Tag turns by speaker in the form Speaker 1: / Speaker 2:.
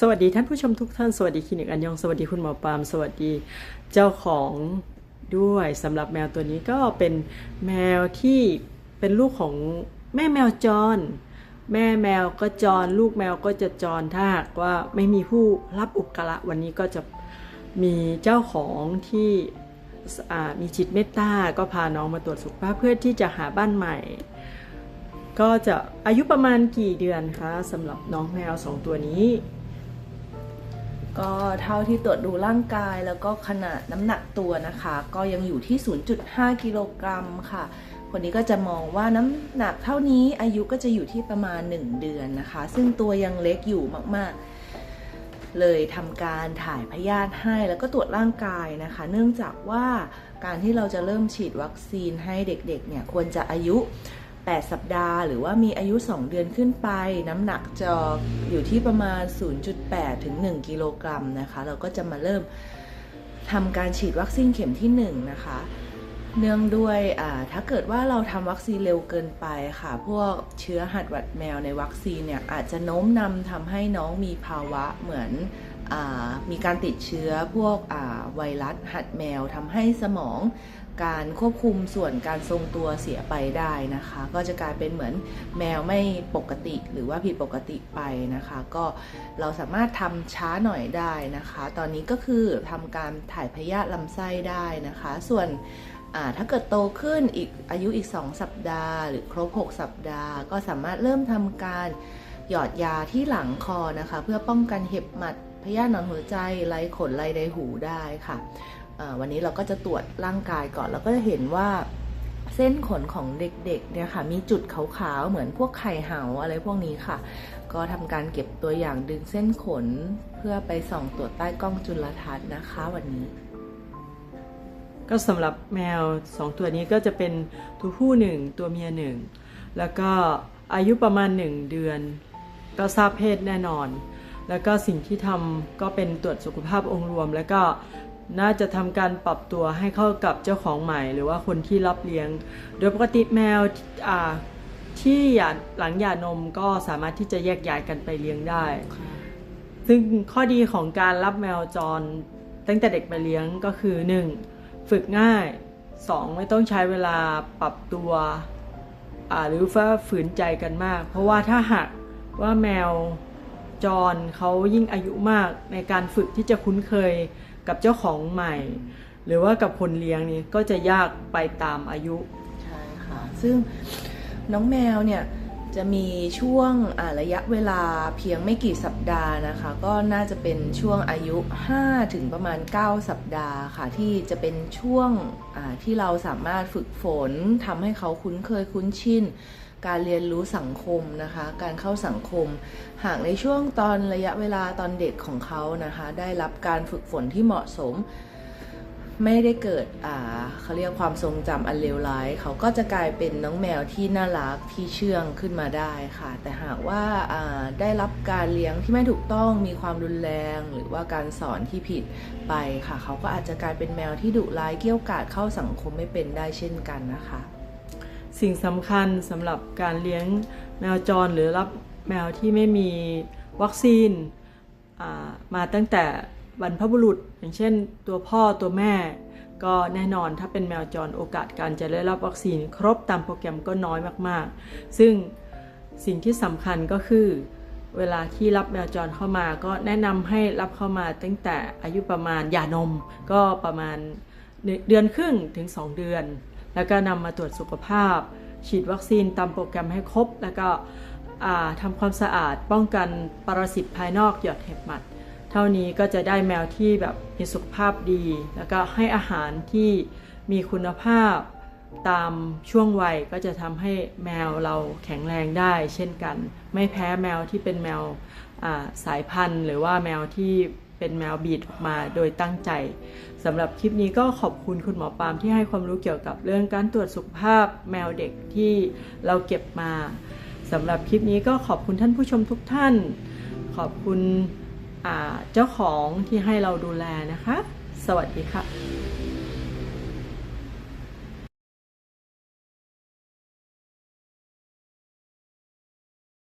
Speaker 1: สวัสดีท่านผู้ชมทุกท่าน สวัสดีคลินิกอันยอง สวัสดีคุณหมอปาล์มสวัสดีเจ้าของด้วยสำหรับแมวตัวนี้ก็เป็นแมวที่เป็นลูกของแม่แมวจร แม่แมวก็จร ลูกแมวก็จะจรถ้าหากว่าไม่มีผู้รับอุปการะวันนี้ก็จะมีเจ้าของที่มีจิตเมตตาก็พาน้องมาตรวจสุขภาพเพื่อที่จะหาบ้านใหม่ ก็จะอายุประมาณกี่เดือนคะสำหรับน้องแมวสองตัวนี้
Speaker 2: ก็เท่าที่ตรวจดูร่างกายแล้วก็ขนาดน้ำหนักตัวนะคะ ก็ยังอยู่ที่ 0.5 กิโลกรัมค่ะคนนี้ก็จะมองว่าน้ำหนักเท่านี้อายุก็จะอยู่ที่ประมาณ 1 เดือนนะคะ ซึ่งตัวยังเล็กอยู่มากๆ เลยทำการถ่ายพยาธิให้แล้วก็ตรวจร่างกายนะคะ เนื่องจากว่าการที่เราจะเริ่มฉีดวัคซีนให้เด็กๆเนี่ยควรจะอายุ 8 สัปดาห์ หรือว่ามีอายุ 2 เดือนขึ้นไป น้ำหนักจะอยู่ที่ประมาณ 0.8 ถึง 1 กิโลกรัมนะคะ เราก็จะมาเริ่มทำการฉีดวัคซีนเข็มที่ 1 นะคะ เนื่องด้วยถ้าเกิดว่าเราทำวัคซีนเร็วเกินไปค่ะ พวกเชื้อหัดหวัดแมวในวัคซีนเนี่ยอาจจะโน้มนำทำให้น้องมีภาวะเหมือนอมีการติดเชื้อพวกไวรัสหัดแมวทำให้สมอง การควบคุมส่วนการทรงตัวเสียไปได้นะคะ ก็จะกลายเป็นเหมือนแมวไม่ปกติหรือว่าผิดปกติไปนะคะ ก็เราสามารถทำช้าหน่อยได้นะคะ ตอนนี้ก็คือทำการถ่ายพยาธิลำไส้ได้นะคะ ส่วนถ้าเกิดโตขึ้นอีกอายุอีก 2 สัปดาห์ หรือครบ 6 สัปดาห์ ก็สามารถเริ่มทำการหยอดยาที่หลังคอนะคะ เพื่อป้องกันเห็บหมัดพยาธิหนอนหัวใจไรขนไรใดหูได้ค่ะ วันนี้เราก็จะตรวจร่างกายก่อนแล้วก็จะเห็นว่าเส้นขนของเด็กๆเนี่ยค่ะ มีจุดขาวๆ เหมือนพวกไข่เหาอะไรพวกนี้ค่ะ ก็ทำการเก็บตัวอย่างดึงเส้นขนเพื่อไปส่องตรวจใต้กล้องจุลทรรศน์นะคะวันนี้
Speaker 1: ก็สำหรับแมวสองตัวนี้ก็จะเป็นตัวผู้หนึ่งตัวเมียหนึ่งแล้วก็อายุประมาณหนึ่งเดือน ก็ทราบเพศแน่นอน แล้วก็สิ่งที่ทำก็เป็นตรวจสุขภาพองค์รวม แล้วก็ น่าจะทำการปรับตัวให้เข้ากับเจ้าของใหม่ หรือว่าคนที่รับเลี้ยง โดยปกติแมวอ่าที่หย่าหลังหย่านมก็สามารถที่จะแยกย้ายกันไปเลี้ยงได้ ซึ่งข้อดีของการรับแมวจร ตั้งแต่เด็กมาเลี้ยงก็คือ 1. ฝึกง่าย 2. ไม่ต้องใช้เวลาปรับตัวอ่าหรือว่าฝืนใจกันมาก เพราะว่าถ้าหากว่าแมว จรเขายิ่งอายุมากในการฝึกที่จะคุ้นเคยกับเจ้าของใหม่ หรือว่ากับคนเลี้ยงนี่ก็จะยากไปตามอายุ
Speaker 2: ใช่ค่ะซึ่งน้องแมวเนี่ยจะมีช่วงระยะเวลาเพียงไม่กี่สัปดาห์นะคะ ก็น่าจะเป็นช่วงอายุ 5 ถึงประมาณ 9 สัปดาห์ค่ะ ที่จะเป็นช่วงที่เราสามารถฝึกฝนทำให้เขาคุ้นเคยคุ้นชิน การเรียนรู้สังคมนะคะ การเข้าสังคม หากในช่วงตอนระยะเวลาตอนเด็กของเขานะคะ ได้รับการฝึกฝนที่เหมาะสม ไม่ได้เกิดอ่าเขาเรียกความทรงจำอันเลวร้าย เขาก็จะกลายเป็นน้องแมวที่น่ารักที่เชื่องขึ้นมาได้ค่ะ แต่หากว่าอ่าได้รับการเลี้ยงที่ไม่ถูกต้องมีความรุนแรง หรือว่าการสอนที่ผิดไปค่ะ เขาก็อาจจะกลายเป็นแมวที่ดุร้ายเกี้ยวกาดเข้าสังคมไม่เป็นได้เช่นกันนะคะ
Speaker 1: สิ่งสำคัญสำหรับการเลี้ยงแมวจรหรือรับแมวที่ไม่มีวัคซีนมาตั้งแต่บรรพบุรุษ อย่างเช่น ตัวพ่อตัวแม่ ก็แน่นอนถ้าเป็นแมวจรโอกาสการจะได้รับวัคซีนครบตามโปรแกรมก็น้อยมากๆ ซึ่งสิ่งที่สำคัญก็คือ เวลาที่รับแมวจรเข้ามา ก็แนะนำให้รับเข้ามาตั้งแต่อายุประมาณหย่านม ก็ประมาณเดือนครึ่งถึง 2 เดือน แล้วก็นำมาตรวจสุขภาพ ฉีดวัคซีนตามโปรแกรมให้ครบ แล้วก็อ่าทำความสะอาดป้องกันปรสิตภายนอกหยอดเห็บหมัด เท่านี้ก็จะได้แมวที่แบบมีสุขภาพดี แล้วก็ให้อาหารที่มีคุณภาพตามช่วงวัยก็จะทำให้แมวเราแข็งแรงได้ เช่นกัน ไม่แพ้แมวที่เป็นแมวสายพันธุ์ หรือว่าแมวที่ เป็นแมวบีดออกมาโดยตั้งใจสำหรับคลิปนี้ก็ขอบคุณคุณหมอปามที่ให้ความรู้เกี่ยวกับเรื่องการตรวจสุขภาพแมวเด็กที่เราเก็บมาสำหรับคลิปนี้ก็ขอบคุณท่านผู้ชมทุกท่าน ขอบคุณเจ้าของที่ให้เราดูแลนะคะ สวัสดีค่ะ